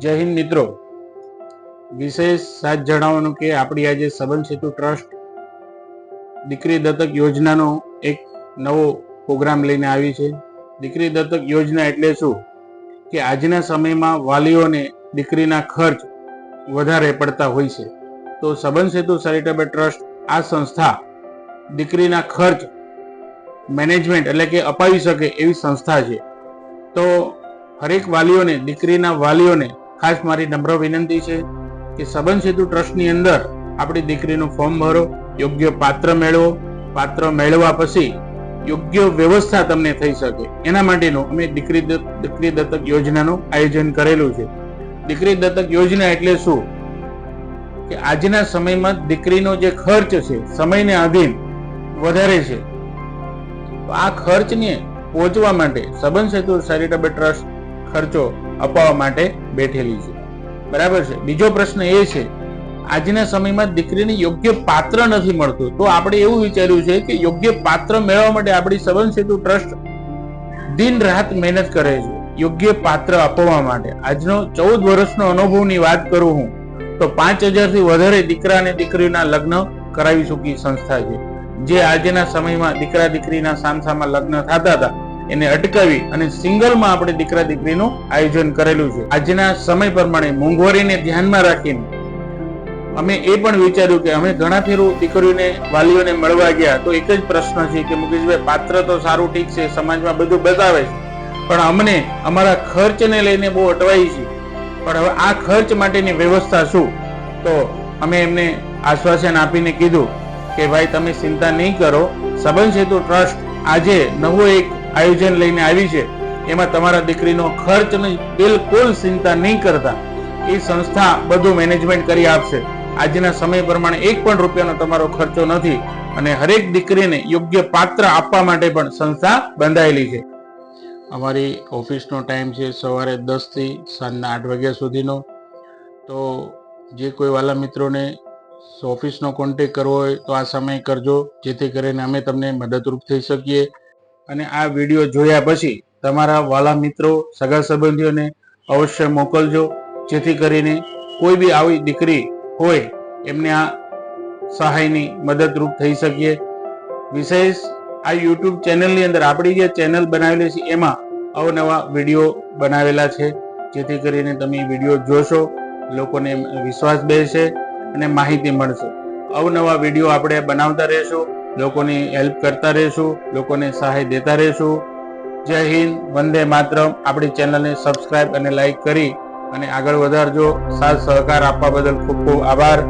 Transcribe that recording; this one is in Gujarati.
જય હિન્દ મિત્રો. વિશેષ સાથ જણાવવાનું કે આપણી આજે સંબંધ સેતુ ટ્રસ્ટ દીકરી દત્તક યોજનાનો એક નવો પ્રોગ્રામ લઈને આવી છે. દીકરી દત્તક યોજના એટલે શું? કે આજના સમયમાં વાલીઓને દીકરીના ખર્ચ વધારે પડતા હોય છે. તો સંબંધ સેતુ ચેરિટેબલ ટ્રસ્ટ આ સંસ્થા દીકરીના ખર્ચ મેનેજમેન્ટ એટલે કે અપાવી શકે એવી સંસ્થા છે. તો હરેક વાલીઓને, દીકરીના વાલીઓને ખાસ મારી નમ્ર વિનંતી છે કે સંબંધ સેતુ ટ્રસ્ટની અંદર આપણી દીકરીનું ફોર્મ ભરો, યોગ્ય પાત્ર મેળવો, પાત્ર મેળવ્યા પછી યોગ્ય વ્યવસ્થા તમને થઈ શકે. એના માટેનું અમે દીકરી દીકરી દત્તક યોજનાનું આયોજન કરેલું છે. દીકરી દત્તક યોજના એટલે શું? કે આજના સમયમાં દીકરીનો જે ખર્ચ છે, સમયને આધીન વધારે છે. તો આ ખર્ચને પહોંચવા માટે સંબંધ સેતુ ચેરિટેબલ ટ્રસ્ટ ખર્ચો અપાવવા માટે બેઠેલી છે. બરાબર છે? બીજો પ્રશ્ન એ છે, આજના સમયમાં દીકરીને યોગ્ય પાત્ર નથી મળતું. તો આપણે એવું વિચાર્યું છે કે યોગ્ય પાત્ર મેળવવા માટે આપણી સંબંધ સેતુ ટ્રસ્ટ દિન રાત મહેનત કરે છે. યોગ્ય પાત્ર અપાવવા માટે. આજનો ચૌદ વર્ષનો અનુભવની વાત કરું હું, તો પાંચ હજારથી વધારે દીકરા અને દીકરીના લગ્ન કરાવી ચૂકી સંસ્થા છે. જે આજના સમયમાં દીકરા દીકરીના સામસામા લગ્ન થતા હતા. એને અટકાવી અને સિંગલમાં આપણે દીકરા દીકરીનું આયોજન કરેલું છે. આજના સમય પ્રમાણે મોંઘવારીને ધ્યાનમાં રાખીને અમે એ પણ વિચાર્યું કે અમે ઘણા ફેરું દીકરીઓને, વાલીઓને મળવા ગયા તો એક જ પ્રશ્ન છે કે મુકેશભાઈ, પાત્ર તો સારું ઠીક છે, સમાજમાં બધું બતાવે છે. પણ અમને અમારા ખર્ચને લઈને બહુ અટવાઈ છે. પણ હવે આ ખર્ચ માટેની વ્યવસ્થા શું? તો અમે એમને આશ્વાસન આપીને કીધું કે, ભાઈ, તમે ચિંતા નહીં કરો. સંબંધ સેતુ ટ્રસ્ટ આજે નવો એક આયોજન લઈને આવી છે. એમાં તમારા દીકરીનો ખર્ચની બિલકુલ ચિંતા નહીં કરતા. એ સંસ્થા બધું મેનેજમેન્ટ કરી આપશે. આજના સમય પ્રમાણે એક પણ રૂપિયાનો તમારો ખર્ચો નથી અને હરેક દીકરીને યોગ્ય પાત્ર આપવા માટે પણ સંસ્થા બંધાયેલી છે. અમારી ઓફિસનો ટાઈમ છે સવારે દસથી સાંજના આઠ વાગ્યા સુધીનો. તો જે કોઈ વાલા મિત્રોને ઓફિસનો કોન્ટેક કરવો હોય તો આ સમય કરજો, જેથી કરીને અમે તમને મદદરૂપ થઈ શકીએ. અને આ વીડિયો જોયા પછી તમારા વાલા મિત્રો, સગા સંબંધીઓને અવશ્ય મોકલજો. જેથી કરીને કોઈ બી આવી દીકરી હોય, એમને આ સહાયની મદદરૂપ થઈ શકીએ. વિશેષ આ યુટ્યુબ ચેનલની અંદર આપણી જે ચેનલ બનાવેલી છે, એમાં અવનવા વીડિયો બનાવેલા છે. જેથી કરીને તમે વીડિયો જોશો, લોકોને વિશ્વાસ બેસે અને માહિતી મળશે. અવનવા વીડિયો આપણે બનાવતા રહેશું. લોકોની હેલ્પ કરતા રહેશું, લોકોને સહાય દેતા રહેશું. જય હિન્દ, વંદે માતરમ. આપણી ચેનલને સબસ્ક્રાઇબ અને લાઈક કરી અને આગળ વધારજો. સાથ સહકાર આપવા બદલ ખૂબ ખૂબ આભાર.